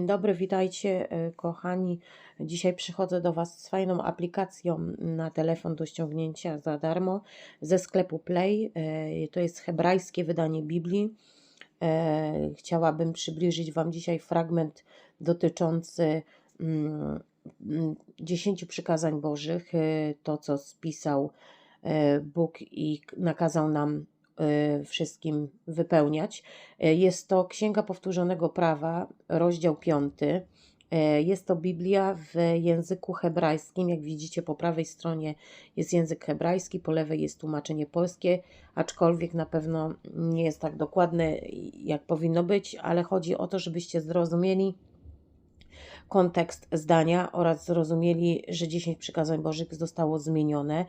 Dzień dobry, witajcie e, kochani. Dzisiaj przychodzę do Was z fajną aplikacją na telefon do ściągnięcia za darmo ze sklepu Play. E, To jest hebrajskie wydanie Biblii. E, Chciałabym przybliżyć Wam dzisiaj fragment dotyczący mm, mm, dziesięciu przykazań Bożych, to co spisał Bóg i nakazał nam wszystkim wypełniać. E, Jest to Księga Powtórzonego Prawa, rozdział 5. Jest to Biblia w języku hebrajskim. Jak widzicie, po prawej stronie jest język hebrajski, po lewej jest tłumaczenie polskie, aczkolwiek na pewno nie jest tak dokładne, jak powinno być, ale chodzi o to, żebyście zrozumieli kontekst zdania oraz zrozumieli, że 10 przykazań Bożych zostało zmienione.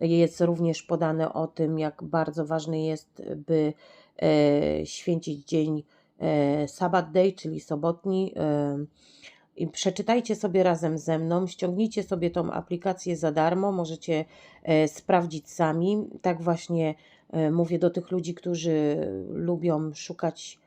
Jest również podane o tym, jak bardzo ważne jest, by e, święcić dzień e, Sabbath Day, czyli sobotni. E, i przeczytajcie sobie razem ze mną, ściągnijcie sobie tą aplikację za darmo, możecie sprawdzić sami. Tak właśnie mówię do tych ludzi, którzy lubią szukać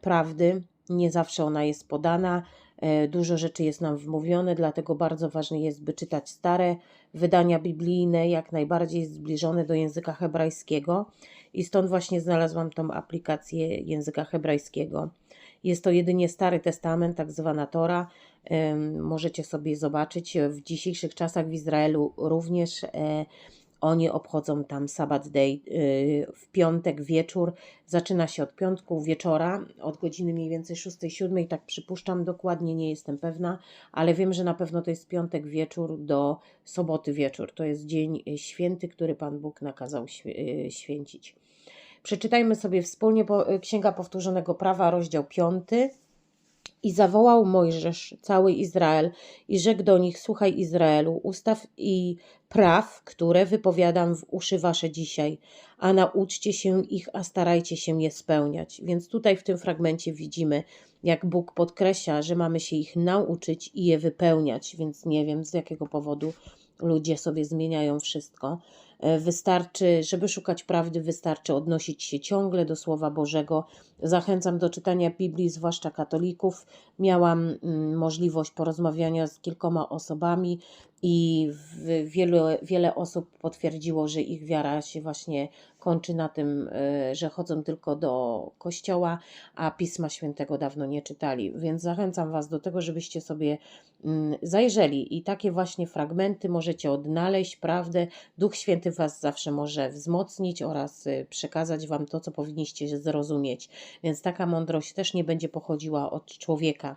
prawdy. Nie zawsze ona jest podana. E, Dużo rzeczy jest nam wmówione, dlatego bardzo ważne jest, by czytać stare wydania biblijne, jak najbardziej zbliżone do języka hebrajskiego. I stąd właśnie znalazłam tą aplikację języka hebrajskiego. Jest to jedynie Stary Testament, tak zwana Tora. Możecie sobie zobaczyć. W dzisiejszych czasach w Izraelu również e, oni obchodzą tam Sabbath Day e, w piątek wieczór. Zaczyna się od piątku wieczora, od godziny mniej więcej 6-7, tak przypuszczam dokładnie, nie jestem pewna, ale wiem, że na pewno to jest piątek wieczór do soboty wieczór. To jest dzień święty, który Pan Bóg nakazał e, święcić. Przeczytajmy sobie wspólnie e, Księga Powtórzonego Prawa, rozdział 5. I zawołał Mojżesz cały Izrael i rzekł do nich: Słuchaj, Izraelu, ustaw i praw, które wypowiadam w uszy wasze dzisiaj, a nauczcie się ich, a starajcie się je spełniać. Więc tutaj w tym fragmencie widzimy, jak Bóg podkreśla, że mamy się ich nauczyć i je wypełniać, więc nie wiem z jakiego powodu ludzie sobie zmieniają wszystko. E, Wystarczy, żeby szukać prawdy, wystarczy odnosić się ciągle do Słowa Bożego. Zachęcam do czytania Biblii, zwłaszcza katolików. Miałam mm, możliwość porozmawiania z kilkoma osobami i wiele, wiele osób potwierdziło, że ich wiara się właśnie kończy na tym, e, że chodzą tylko do kościoła, a Pisma Świętego dawno nie czytali. Więc zachęcam Was do tego, żebyście sobie mm, zajrzeli i takie właśnie fragmenty możecie odnaleźć, prawdę. Duch Święty Was zawsze może wzmocnić oraz y, przekazać Wam to, co powinniście zrozumieć. Więc taka mądrość też nie będzie pochodziła od człowieka,